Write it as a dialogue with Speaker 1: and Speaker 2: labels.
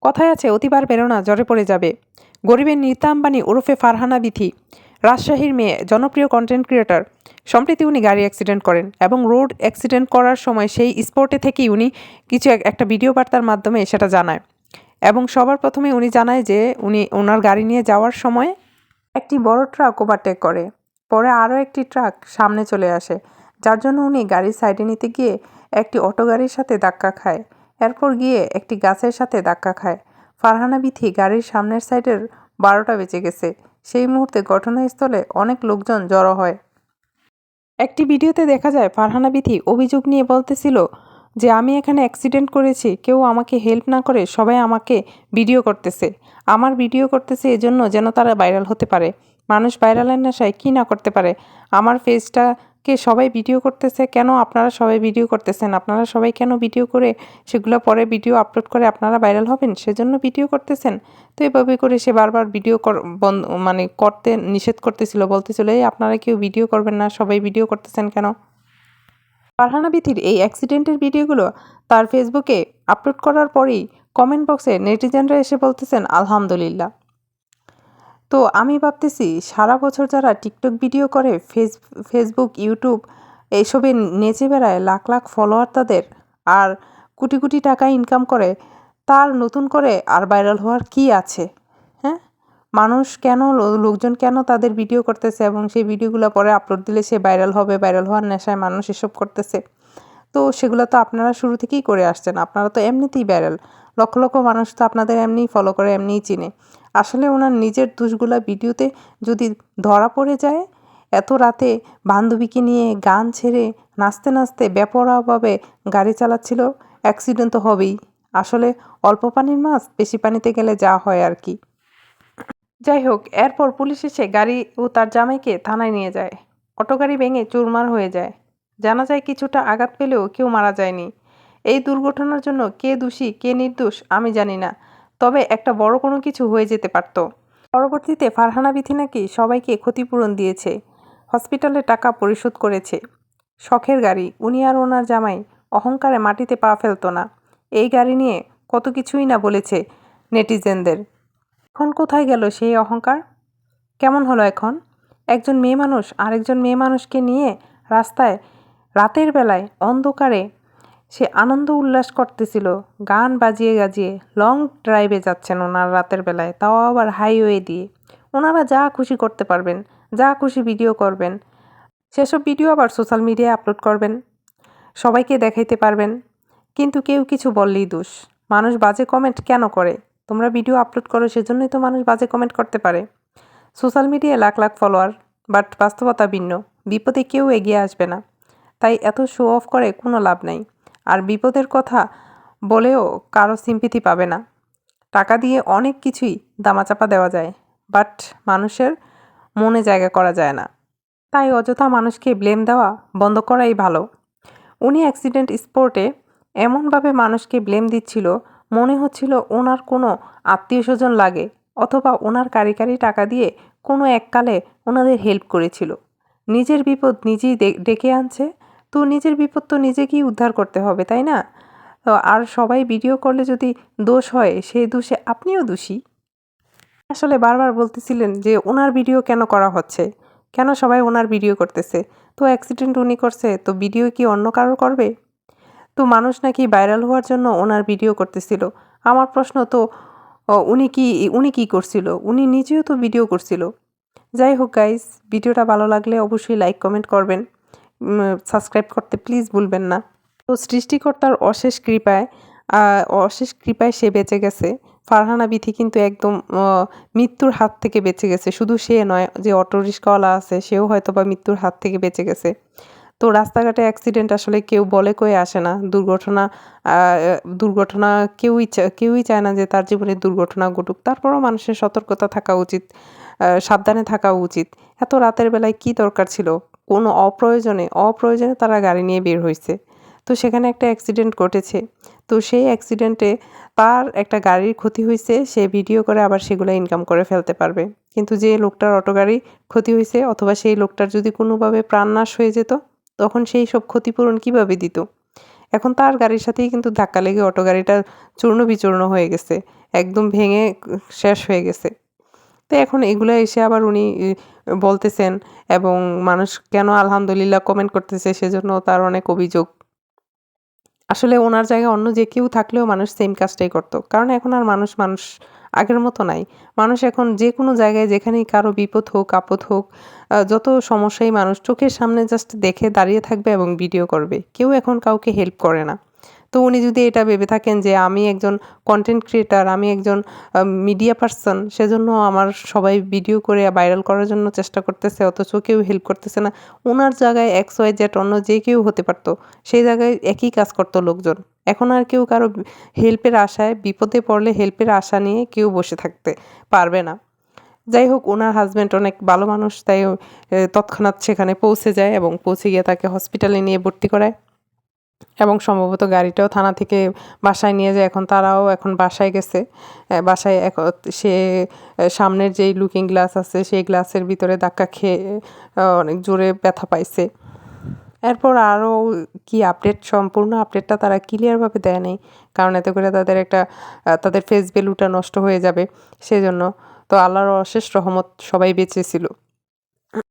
Speaker 1: কথায় আছে, অতিবার বেরোনা জ্বরে পড়ে যাবে। গরিবের নীতা আম্বানি ওরফে ফারহানা বিথি, রাজশাহীর মেয়ে, জনপ্রিয় কন্টেন্ট ক্রিয়েটর সম্প্রতি উনি গাড়ি অ্যাক্সিডেন্ট করেন এবং রোড অ্যাক্সিডেন্ট করার সময় সেই স্পটে থেকেই উনি কিছু এক- একটা ভিডিও বার্তার মাধ্যমে সেটা জানায়। এবং সবার প্রথমে উনি জানায় যে, উনি ওনার গাড়ি নিয়ে যাওয়ার সময় একটি বড় ট্রাক ওভারটেক করে। পরে আরও একটি ট্রাক সামনে চলে আসে, যার জন্য উনি গাড়ির সাইডে নিতে গিয়ে একটি অটো গাড়ির সাথে ধাক্কা খায়। এরপর গিয়ে একটি গাছের সাথে ধাক্কা খায়। ফারহানা বিথি গাড়ির সামনের সাইডের বারোটা বেঁচে গেছে। সেই মুহূর্তে ঘটনাস্থলে অনেক লোকজন জড়ো হয়। একটি ভিডিওতে দেখা যায়, ফারহানা বিথি অভিযোগ নিয়ে বলতেছিল যে, আমি এখানে অ্যাক্সিডেন্ট করেছি, কেউ আমাকে হেল্প না করে সবাই আমাকে ভিডিও করতেছে। আমার ভিডিও করতেছে এজন্য যেন তারা ভাইরাল হতে পারে। মানুষ ভাইরালের নেশায় কী না করতে পারে? আমার ফেসটাকে সবাই ভিডিও করতেছে? কেন আপনারা সবাই ভিডিও করতেছেন? আপনারা সবাই কেন ভিডিও করে সেগুলো পরে ভিডিও আপলোড করে আপনারা ভাইরাল হবেন? সেজন্য ভিডিও করতেছেন। তো এভাবে করে সে বারবার ভিডিও বন্ধ মানে করতে নিষেধ করতেছিল। বলতেছিল এই আপনারা কেউ ভিডিও করবেন না, সবাই ভিডিও করতেছেন কেন? ফারহানা বিথির এই অ্যাক্সিডেন্টের ভিডিওগুলো তার ফেসবুকে আপলোড করার পরেই কমেন্ট বক্সে নেটিজেনরা এসে বলতেছেন, আলহামদুলিল্লাহ। তো আমি ভাবতেছি সারা বছর যারা টিকটক ভিডিও করে, ফেস ফেসবুক ইউটিউব এইসবে নেচে বেড়ায় লাখ লাখ ফলোয়ার তাদের আর কোটি কোটি টাকা ইনকাম করে, তার নতুন করে আর ভাইরাল হওয়ার কি আছে? হ্যাঁ? মানুষ কেন, লোকজন কেন তাদের ভিডিও করতেছে এবং সেই ভিডিওগুলো পরে আপলোড দিলে সে ভাইরাল হবে ভাইরাল হওয়ার নেশায় মানুষ এসব করতেছে? তো সেগুলো তো আপনারা শুরু থেকেই করে আসছেন, আপনারা তো এমনিতেই ভাইরাল লক্ষ লক্ষ মানুষ তো আপনাদের এমনিই ফলো করে, এমনিই চিনে। আসলে ওনার নিজের দোষগুলা ভিডিওতে যদি ধরা পড়ে যায়, এত রাতে বান্ধবীকে নিয়ে গান ছেড়ে নাচতে নাচতে বেপরোয়াভাবে গাড়ি চালাচ্ছিল অ্যাক্সিডেন্ট তো হবেই। আসলে অল্প পানির মাছ, বেশি পানিতে গেলে যা হয় আর কি। যাই হোক, এরপর পুলিশ এসে গাড়ি ও তার জামাইকে থানায় নিয়ে যায়। অটো গাড়ি ভেঙে চুরমার হয়ে যায়। জানা যায় কিছুটা আঘাত পেলেও কেউ মারা যায়নি। এই দুর্ঘটনার জন্য কে দোষী, কে নির্দোষ আমি জানি না। তবে একটা বড় কোনো কিছু হয়ে যেতে পারত। পরবর্তীতে ফারহানা বিথি নাকি সবাইকে ক্ষতিপূরণ দিয়েছে, হসপিটালে টাকা পরিশোধ করেছে। শখের গাড়ি, উনি আর ওনার জামাই অহংকারে মাটিতে পা ফেলতো না। এই গাড়ি নিয়ে কত কিছুই না বলেছে নেটিজেনদের। এখন কোথায় গেল সেই অহংকার? কেমন হলো এখন? একজন মেয়ে মানুষ আরেকজন মেয়ে মানুষকে নিয়ে রাস্তায় রাতের বেলায় অন্ধকারে সে আনন্দ উল্লাস করতেছিল। গান বাজিয়ে গাজিয়ে লং ড্রাইভে যাচ্ছেন ওনার রাতের বেলায়, তাও আবার হাইওয়ে দিয়ে। ওনারা যা খুশি করতে পারবেন, যা খুশি ভিডিও করবেন, সেসব ভিডিও আবার সোশ্যাল মিডিয়ায় আপলোড করবেন, সবাইকে দেখাইতে পারবেন। কিন্তু কেউ কিছু বললেই দোষ। মানুষ বাজে কমেন্ট কেন করে? তোমরা ভিডিও আপলোড করো, সেজন্যই তো মানুষ বাজে কমেন্ট করতে পারে। সোশ্যাল মিডিয়ায় লাখ লাখ ফলোয়ার বাট বাস্তবতা ভিন্ন। বিপদে কেউ এগিয়ে আসবে না। তাই এত শো অফ করে কোনো লাভ নাই। আর বিপদের কথা বলেও কারও সিম্পিতি পাবে না। টাকা দিয়ে অনেক কিছুই দামাচাপা দেওয়া যায় বাট মানুষের মনে জায়গা করা যায় না। তাই অযথা মানুষকে ব্লেম দেওয়া বন্ধ করাই ভালো। উনি অ্যাক্সিডেন্ট স্পোর্টে এমনভাবে মানুষকে ব্লেম দিচ্ছিল, মনে হচ্ছিল ওনার কোনো আত্মীয় স্বজন লাগে, অথবা ওনার কারি কারি টাকা দিয়ে কোনো এককালে ওনাদের হেল্প করেছিল। নিজের বিপদ নিজেই ডেকে আনছে তো নিজের বিপদ তো নিজেকেই উদ্ধার করতে হবে, তাই না? তো আর সবাই ভিডিও করলে যদি দোষ হয় সেই দোষে আপনিও দোষী। আসলে বারবার বলতেছিলেন যে, ওনার ভিডিও কেন করা হচ্ছে? কেন সবাই ওনার ভিডিও করতেছে? তো অ্যাক্সিডেন্ট উনি করছে, তো ভিডিও কি অন্য কারোর করবে? তো মানুষ নাকি ভাইরাল হওয়ার জন্য ওনার ভিডিও করতেছিল। আমার প্রশ্ন তো উনি কি উনি কি করছিল? উনি নিজেও তো ভিডিও করছিল? যাই হোক গাইস ভিডিওটা ভালো লাগলে অবশ্যই লাইক কমেন্ট করবেন। সাবস্ক্রাইব করতে প্লিজ ভুলবেন না। তো সৃষ্টিকর্তার অশেষ কৃপায় অশেষ কৃপায় সে বেঁচে গেছে। ফারহানা বিথি কিন্তু একদম মৃত্যুর হাত থেকে বেঁচে গেছে। শুধু সে নয়, যে অটো রিক্সাওয়ালা আছে, সেও হয়তো বা মৃত্যুর হাত থেকে বেঁচে গেছে। তো রাস্তাঘাটে অ্যাক্সিডেন্ট আসলে কেউ বলে কয়ে আসে না। দুর্ঘটনা দুর্ঘটনা কেউই কেউই চায় না যে তার জীবনে দুর্ঘটনা ঘটুক। তারপরও মানুষের সতর্কতা থাকা উচিত সাবধানে থাকা উচিত। এত রাতের বেলায় কি দরকার ছিল? কোনো অপ্রয়োজনে অপ্রয়োজনে তারা গাড়ি নিয়ে বের হয়েছে তো সেখানে একটা অ্যাক্সিডেন্ট ঘটেছে। তো সেই অ্যাক্সিডেন্টে তার একটা গাড়ির ক্ষতি হয়েছে সে ভিডিও করে আবার সেগুলো ইনকাম করে ফেলতে পারবে। কিন্তু যে লোকটার অটো গাড়ি ক্ষতি হয়েছে অথবা সেই লোকটার যদি কোনোভাবে প্রাণনাশ হয়ে যেত, তখন সেই সব ক্ষতিপূরণ কীভাবে দিত? এখন তার গাড়ির সাথেই কিন্তু ধাক্কা লেগে অটো গাড়িটা চূর্ণ বিচূর্ণ হয়ে গেছে। একদম ভেঙে শেষ হয়ে গেছে। তো এখন এগুলো এসে আবার উনি বলতেছেন এবং মানুষ কেন আলহামদুলিল্লাহ কমেন্ট করতেছে সেজন্য তার অনেক অভিযোগ। আসলে ওনার জায়গায় অন্য যে কেউ থাকলেও মানুষ সেম কাজটাই করতো। কারণ এখন আর মানুষ মানুষ আগের মতো নাই। মানুষ এখন যে কোনো জায়গায় যেখানেই কারও বিপদ হোক, আপদ হোক যত সমস্যাই মানুষ চোখের সামনে জাস্ট দেখে দাঁড়িয়ে থাকবে এবং ভিডিও করবে। কেউ এখন কাউকে হেল্প করে না। তো উনি যদি এটা ভেবে থাকেন যে আমি একজন কন্টেন্ট ক্রিয়েটার আমি একজন মিডিয়া পার্সন সেজন্য আমার সবাই ভিডিও করে ভাইরাল করার জন্য চেষ্টা করতেছে, অথচ কেউ হেল্প করতেছে না। ওনার জায়গায় এক্স ওয়াই জেড অন্য যে কেউ হতে পারতো, সেই জায়গায় একই কাজ করতো লোকজন। এখন আর কেউ কারও হেল্পের আশায়, বিপদে পড়লে হেল্পের আশা নিয়ে কেউ বসে থাকতে পারবে না। যাই হোক ওনার হাজব্যান্ড অনেক ভালো মানুষ, তাই তৎক্ষণাৎ সেখানে পৌঁছে যায় এবং পৌঁছে গিয়ে তাকে হসপিটালে নিয়ে ভর্তি করায়। এবং সম্ভবত গাড়িটাও থানা থেকে বাসায় নিয়ে যায়। এখন তারাও এখন বাসায় গেছে। বাসায় এক- সে সামনের যেই লুকিং গ্লাস আছে, সেই গ্লাসের ভিতরে ধাক্কা খেয়ে অনেক জোরে ব্যথা পাইছে। এরপর আরও কি আপডেট সম্পূর্ণ আপডেটটা তারা ক্লিয়ারভাবে দেয় নাই। কারণ এতে করে তাদের একটা তাদের ফেস ভ্যালুটা নষ্ট হয়ে যাবে। সেজন্য তো আল্লাহর অশেষ রহমত সবাই বেঁচে ছিল।